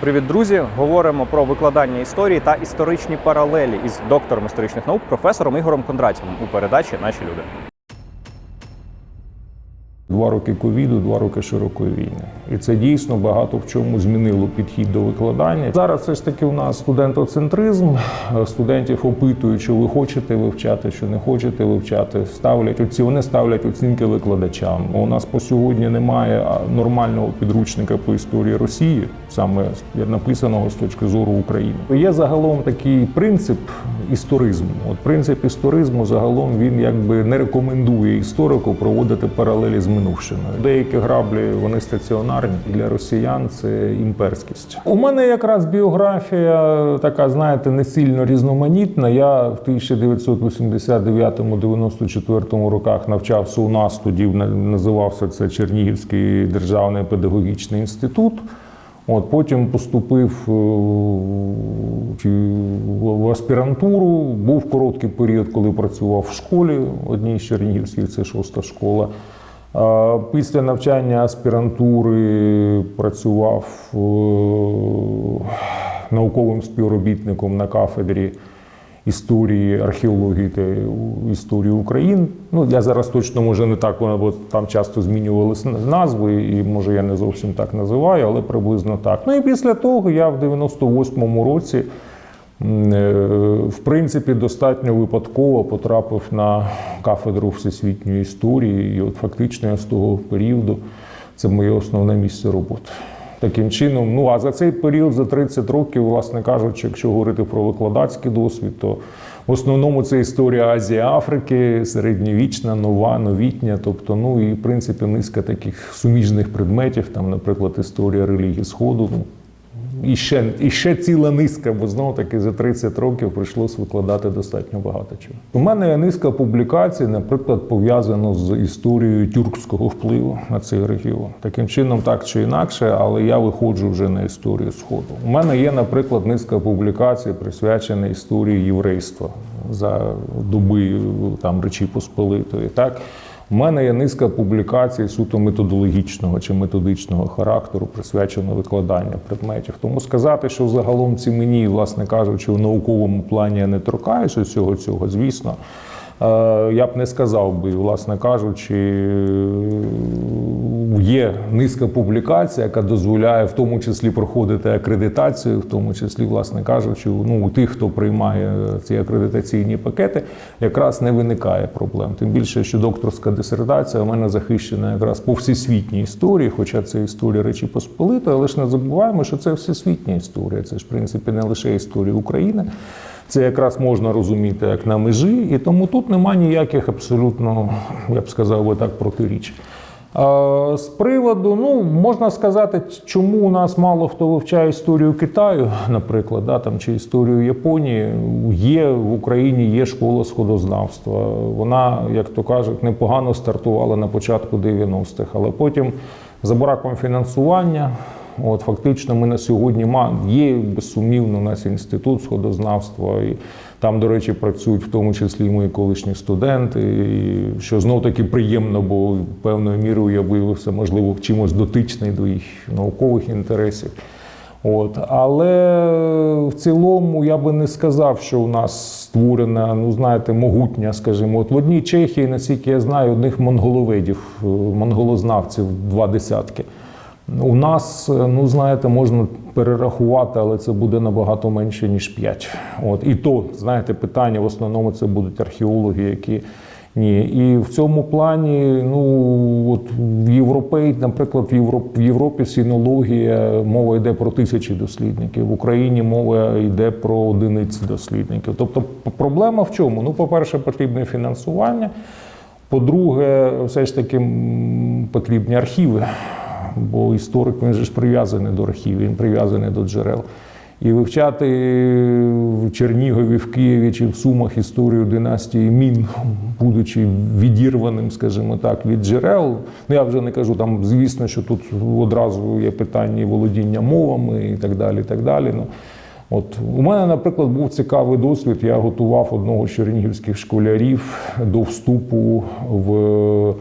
Привіт, друзі! Говоримо про викладання історії та історичні паралелі із доктором історичних наук, професором Ігорем Кондратєвим у передачі Наші люди. Два роки ковіду, два роки широкої війни, і це дійсно багато в чому змінило підхід до викладання. Зараз все ж таки у нас студентоцентризм. Студентів опитують, що ви хочете вивчати, що не хочете вивчати. Ставлять оці, вони ставлять оцінки викладачам. У нас по сьогодні немає нормального підручника по історії Росії, саме написаного з точки зору України. Є загалом такий принцип історизму. От принцип історизму загалом він якби не рекомендує історику проводити паралелі з минувщиною. Деякі граблі вони стаціонарні для росіян. Це імперськість. У мене якраз біографія така, знаєте, не сильно різноманітна. Я в 1989-94 роках навчався у нас. Тоді називався це Чернігівський державний педагогічний інститут. От Потім поступив е, в аспірантуру. Був короткий період, коли працював в школі одній з Чернігівських, це шоста школа. Після навчання аспірантури працював е, науковим співробітником на кафедрі історії, археології та історії України. Ну, я зараз точно може не так, бо там часто змінювалися назви, і може я не зовсім так називаю, але приблизно так. Ну і після того я в 98-му році. В принципі, достатньо випадково потрапив на кафедру всесвітньої історії, і от фактично я з того періоду це моє основне місце роботи. Таким чином, ну а за цей період, за 30 років, власне кажучи, якщо говорити про викладацький досвід, то в основному це історія Азії, Африки, середньовічна, нова, новітня. Тобто, ну і в принципі низка таких суміжних предметів, там, наприклад, історія релігії Сходу. Ну, і ще, і ще ціла низка, бо знову таки за 30 років прийшлось викладати достатньо багато чого. У мене є низка публікацій, наприклад, пов'язано з історією тюркського впливу на цей регіон. Таким чином, так чи інакше, але я виходжу вже на історію Сходу. У мене є, наприклад, низка публікацій, присвячена історії єврейства за доби там Речі Посполитої. Так? У мене є низка публікацій суто методологічного чи методичного характеру, присвячено викладанню предметів. Тому сказати, що загалом ці мені, власне кажучи, в науковому плані я не торкаюся всього цього, звісно. Я б не сказав би, власне кажучи, є низка публікацій, яка дозволяє в тому числі проходити акредитацію, в тому числі, власне кажучи, ну у тих, хто приймає ці акредитаційні пакети, якраз не виникає проблем. Тим більше, що докторська дисертація у мене захищена якраз по всесвітній історії, хоча це історія Речі Посполитої, але ж не забуваємо, що це всесвітня історія. Це ж в принципі не лише історія України. Це якраз можна розуміти як на межі, і тому тут нема ніяких абсолютно, я б сказав би так, протиріч. З приводу, ну можна сказати, чому у нас мало хто вивчає історію Китаю, наприклад, да, там, чи історію Японії. Є в Україні є школа сходознавства. Вона, як то кажуть, непогано стартувала на початку 90-х, але потім за браком фінансування. От Фактично, ми на сьогодні є безсумнівно у нас інститут сходознавства, і там, до речі, працюють в тому числі і мої колишні студенти, і, що знов таки приємно, бо певною мірою я виявився, можливо, чимось дотичний до їх наукових інтересів. От. Але в цілому я би не сказав, що у нас створена, ну знаєте, могутня, скажімо, от в одній Чехії, наскільки я знаю, одних монголоведів, монголознавців два десятки. У нас, ну знаєте, можна перерахувати, але це буде набагато менше, ніж 5. От. І то, знаєте, питання в основному це будуть археологи, які ні. І в цьому плані, ну от в Європей, наприклад, в Європі, в Європі синологія мова йде про тисячі дослідників. В Україні мова йде про одиниці дослідників. Тобто, проблема в чому? Ну, по-перше, потрібне фінансування. По-друге, все ж таки потрібні архіви бо історик він же ж прив'язаний до архівів, він прив'язаний до джерел. І вивчати в Чернігові, в Києві чи в Сумах історію династії Мін, будучи відірваним, скажімо так, від джерел. Ну я вже не кажу там, звісно, що тут одразу є питання володіння мовами і так далі. І так далі. Ну, От у мене, наприклад, був цікавий досвід. Я готував одного з чернігівських школярів до вступу в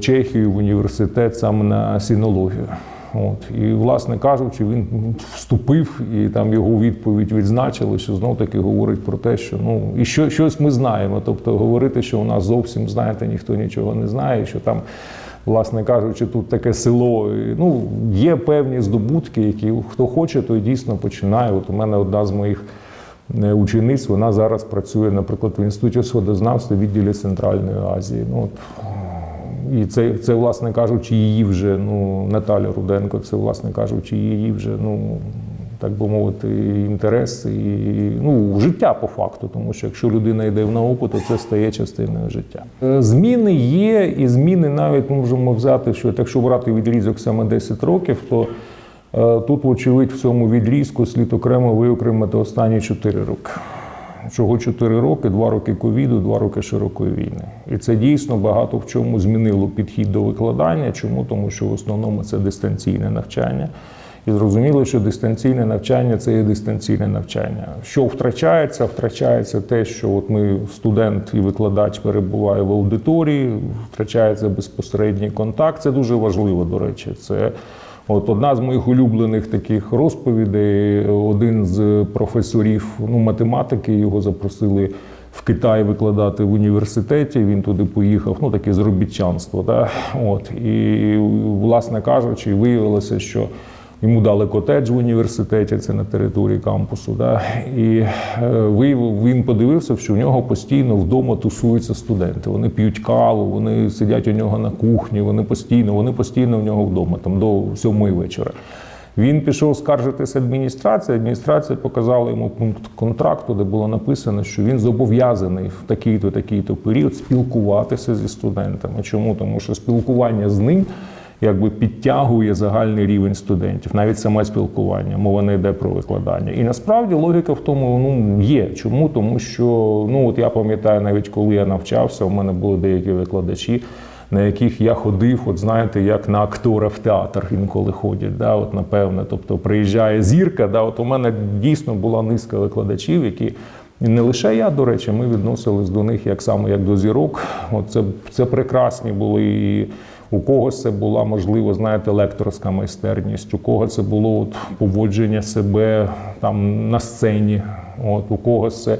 Чехію в університет саме на синологію. От і, власне кажучи, він вступив, і там його відповідь відзначили, що знов таки говорить про те, що ну і що щось ми знаємо. Тобто говорити, що у нас зовсім знаєте, ніхто нічого не знає, що там. Власне кажучи, тут таке село. Ну, є певні здобутки, які хто хоче, той дійсно починає. От у мене одна з моїх е, учениць, вона зараз працює, наприклад, в інституті сходознавства відділі Центральної Азії. Ну, от, і це, це, власне кажучи, її вже ну, Наталя Руденко, це, власне кажучи, її вже, ну, так би мовити, інтерес і ну, життя по факту, тому що якщо людина йде в науку, то це стає частиною життя. Е, Зміни є, і зміни навіть можемо взяти, що якщо брати відрізок саме 10 років, то е, тут, вочевидь, в цьому відрізку слід окремо виокремити останні 4 роки. Чого 4 роки, 2 роки ковіду, 2 роки широкої війни. І це дійсно багато в чому змінило підхід до викладання. Чому? Тому що в основному це дистанційне навчання. І зрозуміло, що дистанційне навчання це є дистанційне навчання. Що втрачається? Втрачається те, що от ми студент і викладач перебуває в аудиторії, втрачається безпосередній контакт. Це дуже важливо, до речі. Це От одна з моїх улюблених таких розповідей. Один з професорів ну, математики його запросили в Китай викладати в університеті. Він туди поїхав, ну таке зробітчанство. Да? От і власне кажучи, виявилося, що. Йому дали котедж в університеті, це на території кампусу. Да? І е, виявив, він подивився, що в нього постійно вдома тусуються студенти. Вони п'ють каву, вони сидять у нього на кухні, вони постійно, вони постійно в нього вдома, там до сьомої вечора. Він пішов скаржитися адміністрації. Адміністрація показала йому пункт контракту, де було написано, що він зобов'язаний в такий-то такий-то період спілкуватися зі студентами. Чому? Тому що спілкування з ним якби підтягує загальний рівень студентів, навіть саме спілкування, мова не йде про викладання. І насправді логіка в тому ну є. Чому? Тому що ну от я пам'ятаю, навіть коли я навчався, у мене були деякі викладачі. На яких я ходив, от знаєте, як на актора в театр інколи ходять, да, от напевне. Тобто приїжджає зірка. Да, от у мене дійсно була низка викладачів, які не лише я, до речі, ми відносились до них як саме як до зірок. От це, це прекрасні були і у когось це була можливо, знаєте, лекторська майстерність, у кого це було от, поводження себе там на сцені, от у когось це.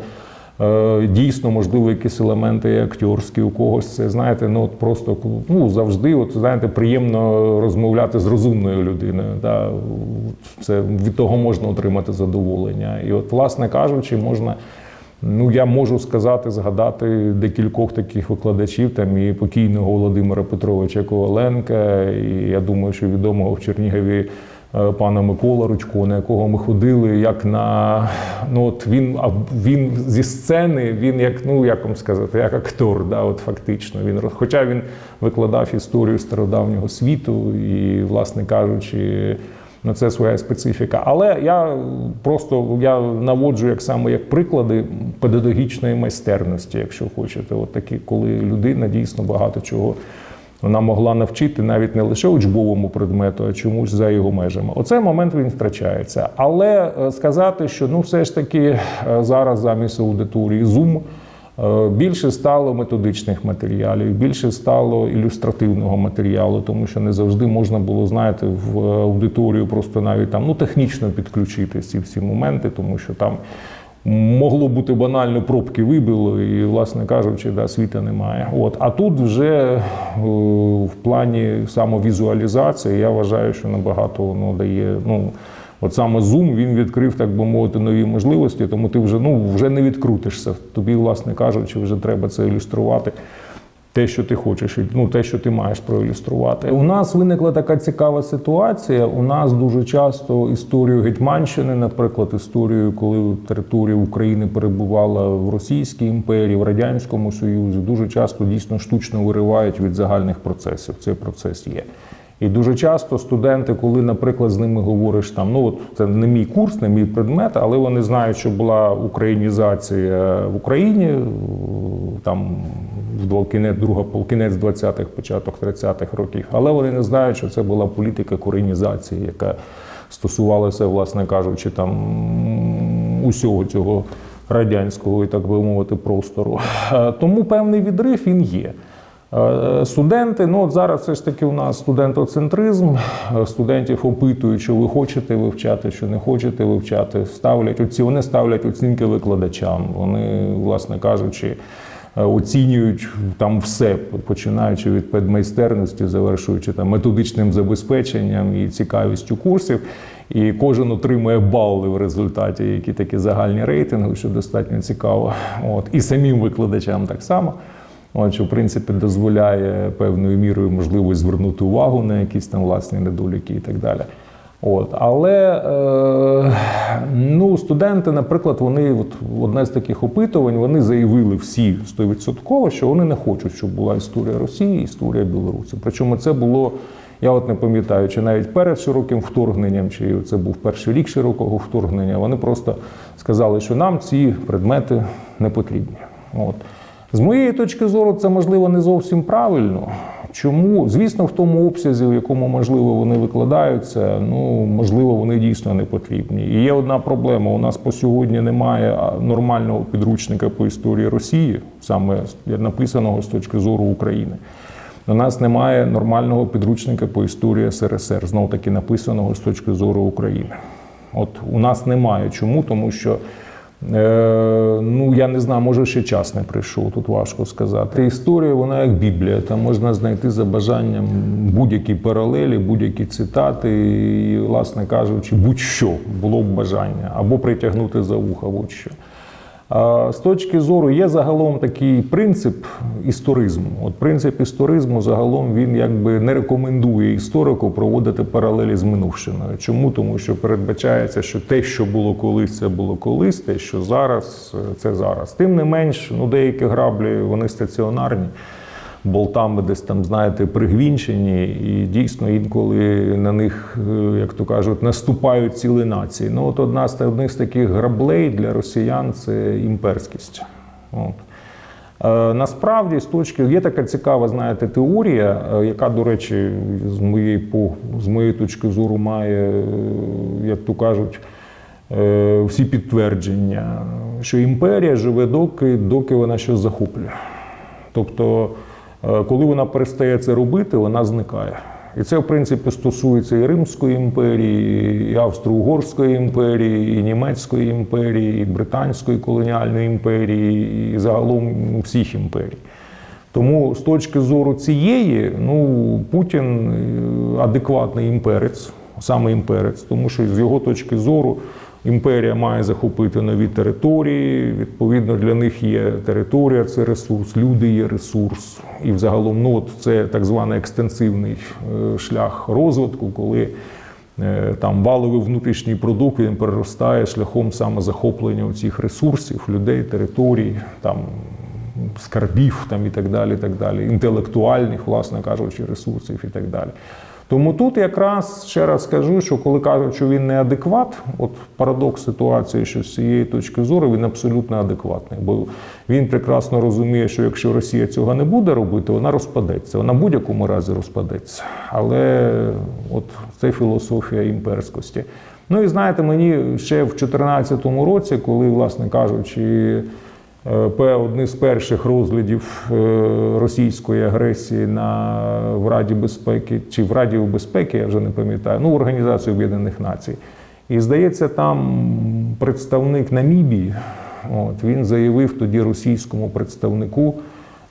е, Дійсно, можливо, якісь елементи акторські, у когось це знаєте, ну от просто ну завжди, от знаєте, приємно розмовляти з розумною людиною. Да? Це від того можна отримати задоволення. І от, власне кажучи, можна. Ну, я можу сказати, згадати декількох таких викладачів, там і покійного Володимира Петровича Коваленка, і я думаю, що відомого в Чернігові е, пана Микола Ручко, на якого ми ходили, як на ну от він він зі сцени, він як ну як вам сказати, як актор, да, от фактично. Він хоча він викладав історію стародавнього світу, і, власне кажучи. На це своя специфіка. Але я просто я наводжу як саме як приклади педагогічної майстерності, якщо хочете, от такі, коли людина дійсно багато чого вона могла навчити навіть не лише учбовому предмету, а чомусь за його межами. Оцей момент він втрачається. Але е, сказати, що ну все ж таки е, зараз замість аудиторії Zoom Більше стало методичних матеріалів, більше стало ілюстративного матеріалу, тому що не завжди можна було знаєте в аудиторію просто навіть там ну технічно підключити ці всі моменти, тому що там могло бути банально пробки вибило, і, власне кажучи, да, світа немає. От а тут вже е, в плані самовізуалізації я вважаю, що набагато воно дає ну. От саме Zoom він відкрив, так би мовити, нові можливості, тому ти вже ну вже не відкрутишся. Тобі, власне кажучи, вже треба це ілюструвати. Те, що ти хочеш, ну те, що ти маєш проілюструвати. У нас виникла така цікава ситуація. У нас дуже часто історію Гетьманщини, наприклад, історію, коли територія України перебувала в Російській імперії, в Радянському Союзі, дуже часто дійсно штучно виривають від загальних процесів. Цей процес є. І дуже часто студенти, коли, наприклад, з ними говориш там, ну от це не мій курс, не мій предмет, але вони знають, що була українізація в Україні там в кінець, друга пол- кінець 20-х, початок 30-х років. Але вони не знають, що це була політика коренізації, яка стосувалася, власне кажучи, там усього цього радянського і так би мовити простору. Е, Тому певний відрив він є. Е, Студенти, ну от зараз все ж таки у нас студентоцентризм. Е, Студентів опитують, що ви хочете вивчати, що не хочете вивчати. Ставлять оці, вони ставлять оцінки викладачам. Вони, власне кажучи, е, оцінюють там все, починаючи від педмайстерності, завершуючи там методичним забезпеченням і цікавістю курсів. І кожен отримує бали в результаті, які такі загальні рейтинги, що достатньо цікаво. От і самим викладачам так само. От, що в принципі дозволяє певною мірою можливість звернути увагу на якісь там власні недоліки і так далі. От, але е, ну, студенти, наприклад, вони от, одне з таких опитувань, вони заявили всі 100%, що вони не хочуть, щоб була історія Росії, історія Білорусі. Причому це було, я от не пам'ятаю, чи навіть перед широким вторгненням, чи це був перший рік широкого вторгнення. Вони просто сказали, що нам ці предмети не потрібні. От. З моєї точки зору, це можливо не зовсім правильно. Чому? Звісно, в тому обсязі, в якому можливо вони викладаються, ну можливо, вони дійсно не потрібні. І є одна проблема: у нас по сьогодні немає нормального підручника по історії Росії, саме написаного з точки зору України. У нас немає нормального підручника по історії СРСР, знов таки написаного з точки зору України. От у нас немає. Чому? Тому що. Е, ну, я не знаю, може ще час не прийшов, тут важко сказати. Історія, вона як Біблія, там можна знайти за бажанням будь-які паралелі, будь-які цитати, і, власне кажучи, будь-що було б бажання, або притягнути за вуха, будь-що. З точки зору є загалом такий принцип історизму. От принцип історизму загалом він якби не рекомендує історику проводити паралелі з минувшиною. Чому? Тому що передбачається, що те, що було колись, це було колись, те, що зараз, це зараз. Тим не менш, ну деякі граблі вони стаціонарні. Болтами десь там, знаєте, пригвінчені, і дійсно інколи на них, е, як то кажуть, наступають цілі нації. Ну, от одна з одних з таких граблей для росіян це імперськість. От. Е, Насправді, з точки є така цікава, знаєте, теорія, е, яка, до речі, з моєї по з моєї точки зору має, як то кажуть, всі підтвердження, що імперія живе доки, доки вона щось захоплює. Тобто, коли вона перестає це робити, вона зникає. І це, в принципі, стосується і Римської імперії, і Австро-Угорської імперії, і Німецької імперії, і Британської колоніальної імперії, і загалом всіх імперій. Тому з точки зору цієї, ну, Путін е, адекватний імперець, саме імперець, тому що з його точки зору імперія має захопити нові території. Відповідно, для них є територія, це ресурс, люди є ресурс. І взагалом ну, от це так званий екстенсивний е, шлях розвитку, коли е, там валовий внутрішній продукт він переростає шляхом самозахоплення цих ресурсів, людей, територій, там скарбів там і так далі, так далі, інтелектуальних, власне кажучи, ресурсів і так далі. Тому тут якраз ще раз скажу, що коли кажуть, що він неадекват, от парадокс ситуації, що з цієї точки зору він абсолютно адекватний, бо він прекрасно розуміє, що якщо Росія цього не буде робити, вона розпадеться. Вона в будь-якому разі розпадеться. Але от це філософія імперськості. Ну і знаєте, мені ще в 2014 році, коли, власне кажучи, одні з перших розглядів е, російської агресії на в Раді безпеки чи в Раді безпеки, я вже не пам'ятаю, ну в Організацію Об'єднаних Націй. І здається, там представник Намібії, от він заявив тоді російському представнику,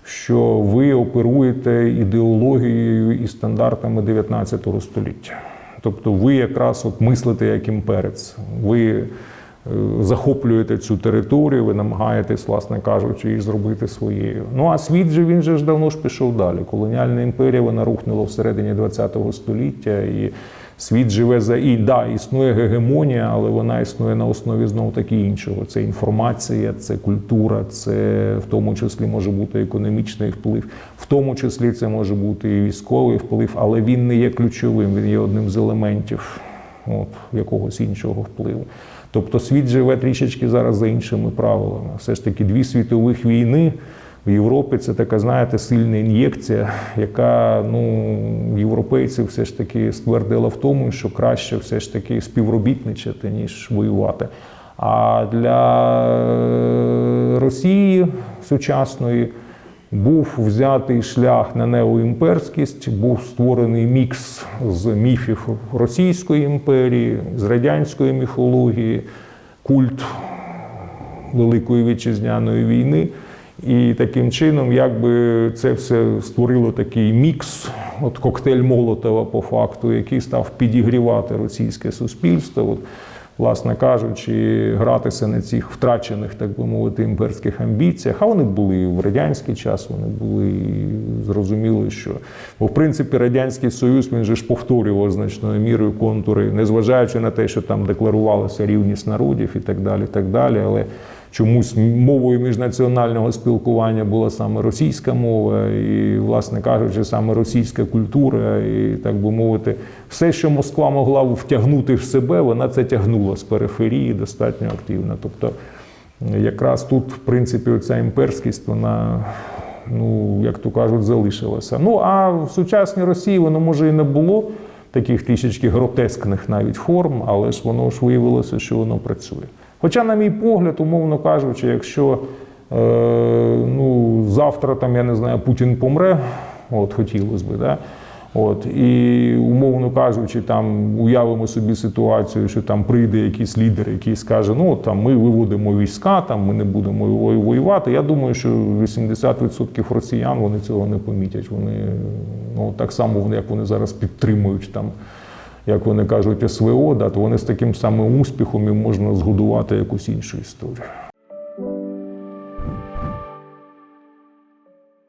що ви оперуєте ідеологією і стандартами 19 століття. Тобто, ви якраз от мислите як імперець. Ви захоплюєте цю територію, ви намагаєтесь, власне кажучи, її зробити своєю. Ну а світ же він же ж давно ж пішов далі. Колоніальна імперія вона рухнула всередині ХХ століття, і світ живе за і да, існує гегемонія, але вона існує на основі знову таки іншого. Це інформація, це культура, це в тому числі може бути економічний вплив, в тому числі це може бути і військовий вплив, але він не є ключовим, він є одним з елементів от, якогось іншого впливу. Тобто світ живе трішечки зараз за іншими правилами. Все ж таки, дві світових війни в Європі це така, знаєте, сильна ін'єкція, яка ну, європейців все ж таки ствердила в тому, що краще все ж таки співробітничати, ніж воювати. А для Росії сучасної Був взятий шлях на неоімперськість, був створений мікс з міфів Російської імперії, з радянської міфології, культ Великої вітчизняної війни. І таким чином, якби це все створило такий мікс, от коктейль Молотова по факту, який став підігрівати російське суспільство. От, власне кажучи, гратися на цих втрачених, так би мовити, імперських амбіціях. А вони були і в радянський час, вони були і зрозуміли, що бо в принципі радянський союз він же ж повторював значною мірою контури, незважаючи на те, що там декларувалася рівність народів і так далі. так далі, Але чомусь мовою міжнаціонального спілкування була саме російська мова, і, власне кажучи, саме російська культура, і так би мовити, все, що Москва могла втягнути в себе, вона це тягнула з периферії достатньо активно. Тобто, якраз тут, в принципі, оця імперськість, вона. Ну, як то кажуть, залишилася. Ну а в сучасній Росії воно може і не було таких трішечки гротескних навіть форм, але ж воно ж виявилося, що воно працює. Хоча, на мій погляд, умовно кажучи, якщо е, ну, завтра там, я не знаю, Путін помре, от хотілося б, да? От, і умовно кажучи, там уявимо собі ситуацію, що там прийде якийсь лідер, який скаже, ну там ми виводимо війська, там ми не будемо воювати. Я думаю, що 80% росіян вони цього не помітять. Вони ну так само як вони зараз підтримують там як вони кажуть, СВО, да, то вони з таким самим успіхом і можна згодувати якусь іншу історію.